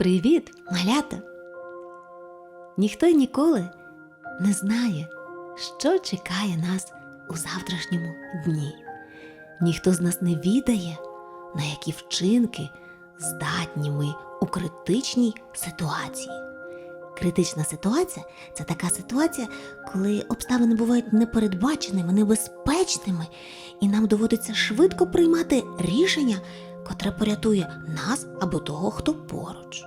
Привіт, малята! Ніхто ніколи не знає, що чекає нас у завтрашньому дні. Ніхто з нас не відає, на які вчинки здатні ми у критичній ситуації. Критична ситуація це така ситуація, коли обставини бувають непередбаченими, небезпечними, і нам доводиться швидко приймати рішення, котре порятує нас або того, хто поруч.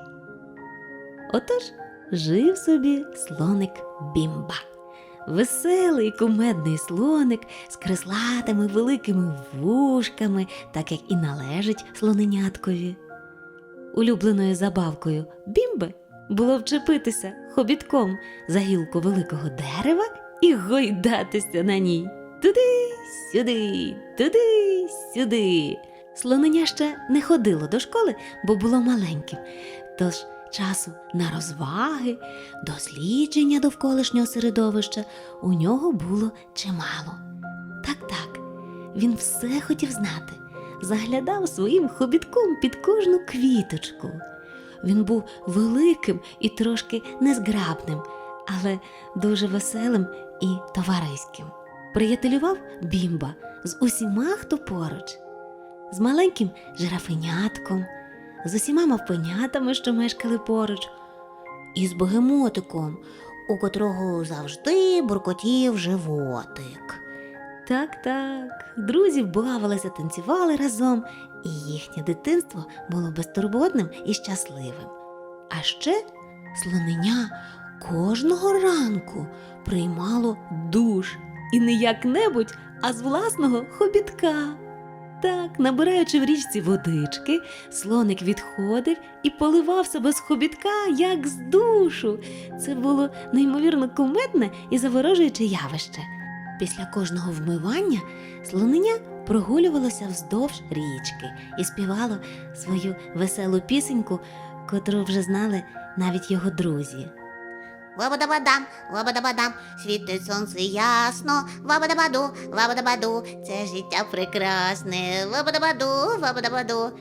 Отож, жив собі слоник Бімба. Веселий кумедний слоник з креслатими великими вушками, так як і належить слоненяткові. Улюбленою забавкою Бімби було вчепитися хобітком за гілку великого дерева і гойдатися на ній. Туди, сюди, туди, сюди. Слонення ще не ходило до школи, бо було маленьким. Тож часу на розваги, дослідження довколишнього середовища у нього було чимало. Так, так, він все хотів знати, заглядав своїм хобітком під кожну квіточку. Він був великим і трошки незграбним, але дуже веселим і товариським. Приятелював бімба з усіма, хто поруч, з маленьким жирафенятком, з усіма мавпенятами, що мешкали поруч, і з богемотиком, у котрого завжди буркотів животик. Так, так, друзі бавилися, танцювали разом, і їхнє дитинство було безтурботним і щасливим. А ще слонення кожного ранку приймало душ і не як-небудь, а з власного хобітка. Так, набираючи в річці водички, слоник відходив і поливав себе з хобітка, як з душу. Це було неймовірно кумедне і заворожуюче явище. Після кожного вмивання слонення прогулювалося вздовж річки і співало свою веселу пісеньку, котру вже знали навіть його друзі. Вабадабадам, вабадабадам, світить сонце ясно, вабадабаду, вабадабаду, це життя прекрасне, вабадабаду, вабадабаду.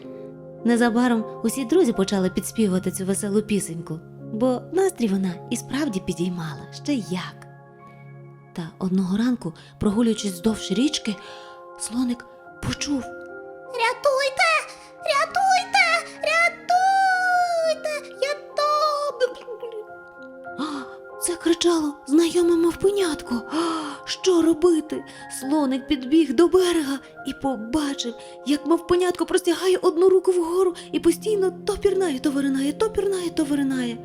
Незабаром усі друзі почали підспівувати цю веселу пісеньку, бо настрій вона і справді підіймала. Ще як. Та одного ранку, прогулюючись вздовж річки, слоник почув. Рятуйте, рятуйте, знайоме. А, що робити? Слоник підбіг до берега і побачив, як мавпенятко простягає одну руку вгору і постійно то пірнає, то виринає, то пірнає, то виринає.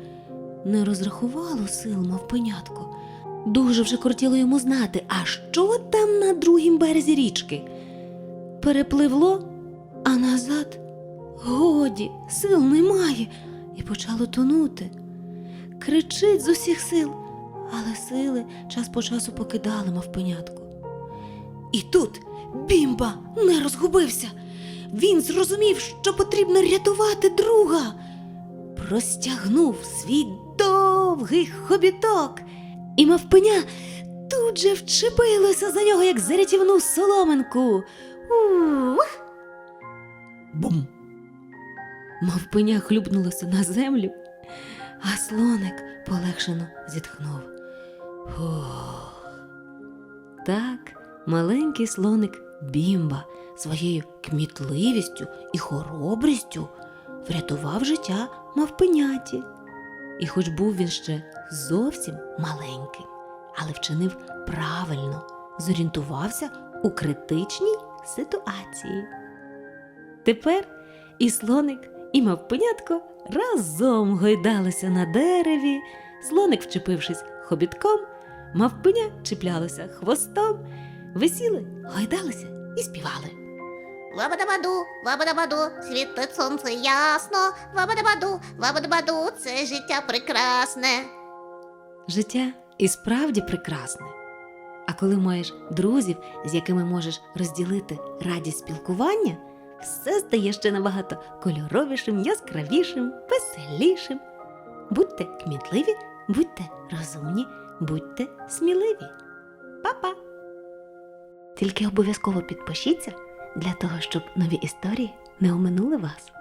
Не розрахувало сил мавпенятко. Дуже вже кортіло йому знати, а що там на другім березі річки. Перепливло, а назад годі, сил немає, і почало тонути кричить з усіх сил, але сили час по часу покидали мавпенятку. І тут бімба не розгубився. Він зрозумів, що потрібно рятувати друга. Простягнув свій довгий хобіток, і мавпеня тут же вчепилося за нього, як за рятівну соломинку. Ух! Бум! Мавпеня хлюпнулося на землю, а слоник полегшено зітхнув. Фух. Так, маленький слоник Бімба своєю кмітливістю і хоробрістю врятував життя мавпеняті. І хоч був він ще зовсім маленьким, але вчинив правильно, зорієнтувався у критичній ситуації. Тепер і слоник, і мавпенятко разом гойдалися на дереві, слоник, вчепившись хобітком, мавпеня чіплялося хвостом, висіли, гойдалися і співали. Вабадабаду, вабадабаду, світить сонце ясно, вабадабаду, вабадабаду, це життя прекрасне. Життя і справді прекрасне. А коли маєш друзів, з якими можеш розділити радість спілкування, все стає ще набагато кольоровішим, яскравішим, веселішим. Будьте кмітливі, будьте розумні, будьте сміливі. Па-па! Тільки обов'язково підпишіться для того, щоб нові історії не оминули вас.